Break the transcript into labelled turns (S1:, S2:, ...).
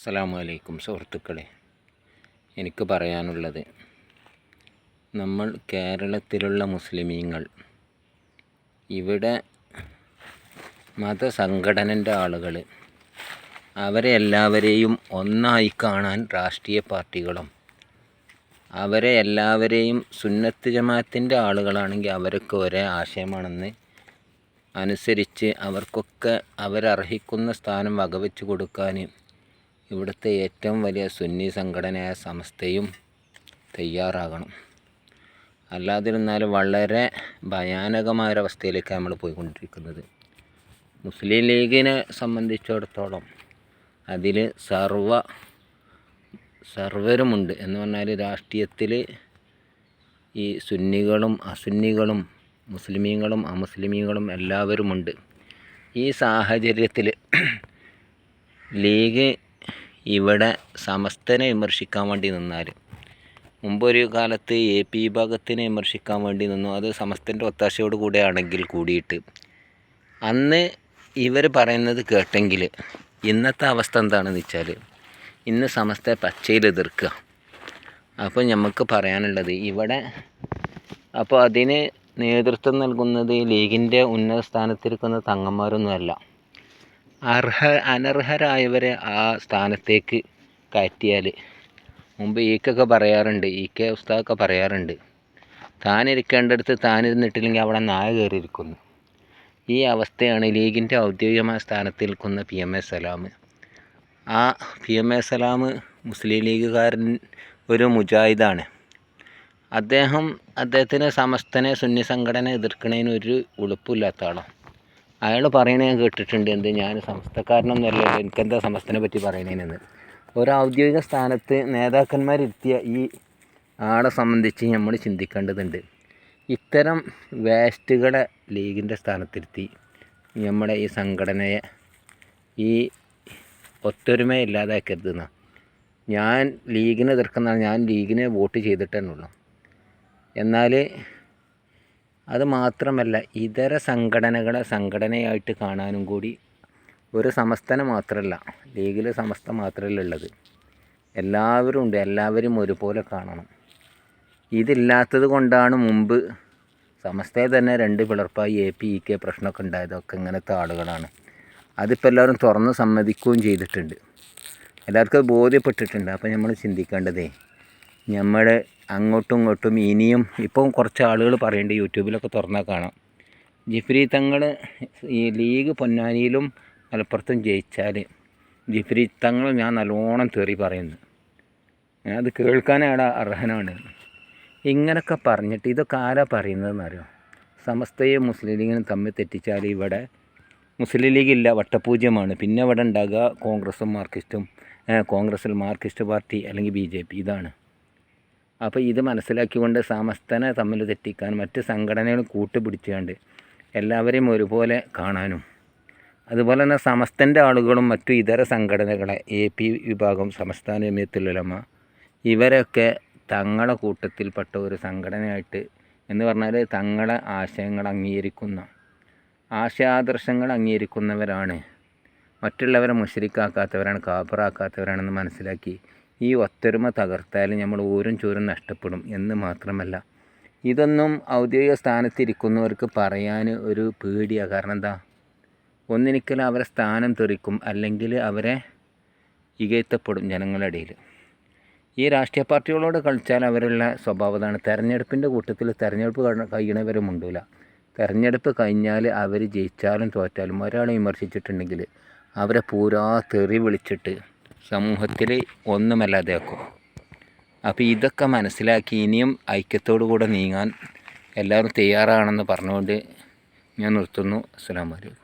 S1: അസ്സലാമു അലൈക്കും സുഹൃത്തുക്കളെ. എനിക്ക് പറയാനുള്ളത് നമ്മൾ കേരളത്തിലുള്ള മുസ്ലിമീങ്ങൾ ഇവിടെ മതസംഘടനന്റെ ആളുകൾ അവരെ എല്ലാവരെയും ഒന്നായി കാണാൻ രാഷ്ട്രീയ പാർട്ടികളും അവരെ എല്ലാവരെയും സുന്നത്ത് ജമാഅത്തിന്റെ ആളുകളാണെങ്കിൽ അവരൊക്കെ ഒരേ ആശയമാണെന്ന് അനുസരിച്ച് അവർക്കൊക്കെ അവരർഹിക്കുന്ന സ്ഥാനം വകവെച്ച് കൊടുക്കാൻ ഇവിടുത്തെ ഏറ്റവും വലിയ സുന്നി സംഘടനയായ സമസ്തയും തയ്യാറാകണം. അല്ലാതിരുന്നാൽ വളരെ ഭയാനകമായൊരവസ്ഥയിലേക്ക് നമ്മൾ പോയിക്കൊണ്ടിരിക്കുന്നത്. മുസ്ലിം ലീഗിനെ സംബന്ധിച്ചിടത്തോളം അതിൽ സർവ സർവരുമുണ്ട് എന്ന് പറഞ്ഞാൽ രാഷ്ട്രീയത്തിൽ ഈ സുന്നികളും അസുന്നികളും മുസ്ലിമീങ്ങളും അമുസ്ലിമീങ്ങളും എല്ലാവരുമുണ്ട്. ഈ സാഹചര്യത്തിൽ ലീഗ് ഇവിടെ സമസ്തനെ വിമർശിക്കാൻ വേണ്ടി നിന്നാൽ. മുമ്പൊരു കാലത്ത് എ പി വിഭാഗത്തിനെ വിമർശിക്കാൻ വേണ്ടി നിന്നു. അത് സമസ്തന്റെ ഒത്താശയോട് കൂടെയാണെങ്കിൽ കൂടിയിട്ട്. അന്ന് ഇവർ പറയുന്നത് കേട്ടെങ്കിൽ ഇന്നത്തെ അവസ്ഥ എന്താണെന്ന് വെച്ചാൽ ഇന്ന് സമസ്തയെ പച്ചയിൽ എതിർക്കുക. അപ്പോൾ നമുക്ക് പറയാനുള്ളത് ഇവിടെ അപ്പോൾ അതിന് നേതൃത്വം നൽകുന്നത് ലീഗിന്റെ ഉന്നത സ്ഥാനത്തിരിക്കുന്ന തങ്ങന്മാരൊന്നുമല്ല. അർഹ അനർഹരായവരെ ആ സ്ഥാനത്തേക്ക് കയറ്റിയാൽ മുമ്പ് ഈക്കൊക്കെ പറയാറുണ്ട് ഈ കെ ഉസ്താദൊക്കെ പറയാറുണ്ട് താനിരിക്കേണ്ടടുത്ത് താനിരുന്നിട്ടില്ലെങ്കിൽ അവിടെ നായ കയറിയിരിക്കുന്നു. ഈ അവസ്ഥയാണ് ലീഗിന്റെ ഔദ്യോഗികമായ സ്ഥാനത്ത് നിൽക്കുന്ന പി എം എ സലാം. ആ പി എം എ സലാം മുസ്ലിം ലീഗുകാരൻ ഒരു മുജാഹിദാണ്. അദ്ദേഹം അദ്ദേഹത്തിന് സമസ്തനെ സുന്നി സംഘടന എതിർക്കുന്നതിന് ഒരു ഉളുപ്പില്ലാത്ത ആളാണ്. അയാൾ പറയണേ ഞാൻ കേട്ടിട്ടുണ്ട്. എന്ത് ഞാൻ സമസ്തക്കാരനൊന്നുമല്ല എനിക്കെന്താ സമസ്തനെ പറ്റി പറയണേനെന്ന്. ഒരു ഔദ്യോഗിക സ്ഥാനത്ത് നേതാക്കന്മാരിരുത്തിയ ഈ ആളെ സംബന്ധിച്ച് നമ്മൾ ചിന്തിക്കേണ്ടതുണ്ട്. ഇത്തരം വേസ്റ്റുകളെ ലീഗിന്റെ സ്ഥാനത്തിരുത്തി നമ്മുടെ ഈ സംഘടനയെ ഈ ഒത്തൊരുമ ഇല്ലാതാക്കരുതെന്ന. ഞാൻ ലീഗിനെ എതിർക്കുന്ന ഞാൻ ലീഗിനെ വോട്ട് ചെയ്തിട്ടുള്ളൂ എന്നാൽ അത് മാത്രമല്ല ഇതര സംഘടനകളെ സംഘടനയായിട്ട് കാണാനും കൂടി ഒരു സമസ്തന മാത്രമല്ല ലീഗിൽ സമസ്ത മാത്രമല്ല ഉള്ളത്. എല്ലാവരും ഉണ്ട് എല്ലാവരും ഒരുപോലെ കാണണം. ഇതില്ലാത്തത് കൊണ്ടാണ് മുമ്പ് സമസ്തയെ തന്നെ രണ്ട് പിളർപ്പായി എ പി ഇ കെ പ്രശ്നമൊക്കെ ഉണ്ടായതൊക്കെ ഇങ്ങനത്തെ ആളുകളാണ്. അതിപ്പോൾ എല്ലാവരും തുറന്ന് സമ്മതിക്കുകയും ചെയ്തിട്ടുണ്ട്. എല്ലാവർക്കും അത് ബോധ്യപ്പെട്ടിട്ടുണ്ട്. അപ്പോൾ നമ്മൾ ചിന്തിക്കേണ്ടതേ നമ്മൾ അങ്ങോട്ടും ഇങ്ങോട്ടും ഇനിയും ഇപ്പം കുറച്ച് ആളുകൾ പറയുന്നുണ്ട് യൂട്യൂബിലൊക്കെ തുറന്നാൽ കാണാം. ജിഫ്രി തങ്ങൾ ഈ ലീഗ് പൊന്നാനിയിലും മലപ്പുറത്തും ജയിച്ചാൽ ജിഫ്രി തങ്ങൾ ഞാൻ നല്ലോണം തെറി പറയുന്നു. അത് കേൾക്കാനാണ് അർഹനാണ്. ഇങ്ങനൊക്കെ പറഞ്ഞിട്ട് ഇതൊക്കെ ആരാ പറയുന്നതെന്ന് അറിയോ സമസ്തയെ മുസ്ലിം ലീഗിനും തമ്മിൽ തെറ്റിച്ചാൽ ഇവിടെ മുസ്ലിം ലീഗില്ല വട്ടപൂജ്യമാണ്. പിന്നെ ഇവിടെ ഉണ്ടാകുക കോൺഗ്രസും മാർക്സിസ്റ്റും കോൺഗ്രസിൽ മാർക്സിസ്റ്റ് പാർട്ടി അല്ലെങ്കിൽ ബി ജെ പി ഇതാണ്. അപ്പോൾ ഇത് മനസ്സിലാക്കിക്കൊണ്ട് സമസ്തനെ തമ്മിൽ തെറ്റിക്കാൻ മറ്റ് സംഘടനകൾ കൂട്ടുപിടിച്ചുകൊണ്ട് എല്ലാവരെയും ഒരുപോലെ കാണാനും. അതുപോലെ തന്നെ സമസ്തന്റെ ആളുകളും മറ്റു ഇതര സംഘടനകളെ എ പി വിഭാഗം സംസ്ഥാന ജമിയത്തുലമ ഇവരൊക്കെ തങ്ങളെ കൂട്ടത്തിൽപ്പെട്ട ഒരു സംഘടനയായിട്ട് എന്ന് പറഞ്ഞാൽ തങ്ങളെ ആശയങ്ങൾ അംഗീകരിക്കുന്ന ആശയാദർശങ്ങൾ അംഗീകരിക്കുന്നവരാണ്. മറ്റുള്ളവരെ മുഷരിക്കാക്കാത്തവരാണ് കാപ്പറാക്കാത്തവരാണെന്ന് മനസ്സിലാക്കി ഈ ഒത്തൊരുമ തകർത്താൽ നമ്മൾ ഊരും ചൂരും നഷ്ടപ്പെടും എന്ന് മാത്രമല്ല. ഇതൊന്നും ഔദ്യോഗിക സ്ഥാനത്തിരിക്കുന്നവർക്ക് പറയാൻ ഒരു പേടിയാണ് കാരണം എന്താ? ഒന്നിനിക്കലും അവരെ സ്ഥാനം തെറിക്കും അല്ലെങ്കിൽ അവരെ ഇകയത്തപ്പെടും ജനങ്ങളുടെ ഇടയിൽ. ഈ രാഷ്ട്രീയ പാർട്ടികളോട് കളിച്ചാൽ അവരുള്ള സ്വഭാവതാണ് തെരഞ്ഞെടുപ്പിന്റെ കൂട്ടത്തിൽ തെരഞ്ഞെടുപ്പ് കഴിയണവരും ഉണ്ടല്ല തെരഞ്ഞെടുപ്പ് കഴിഞ്ഞാൽ അവർ ജയിച്ചാലും തോറ്റാലും ഒരാളെ വിമർശിച്ചിട്ടുണ്ടെങ്കിൽ അവരെ പൂരാ തെറി വിളിച്ചിട്ട് സമൂഹത്തിൽ ഒന്നുമല്ലാതെയാക്കും അപ്പോൾ ഇതൊക്കെ മനസ്സിലാക്കി ഇനിയും ഐക്യത്തോടു കൂടെ നീങ്ങാൻ എല്ലാവരും തയ്യാറാണെന്ന് പറഞ്ഞുകൊണ്ട് ഞാൻ നിർത്തുന്നു. അസ്സാം വലൈക്കും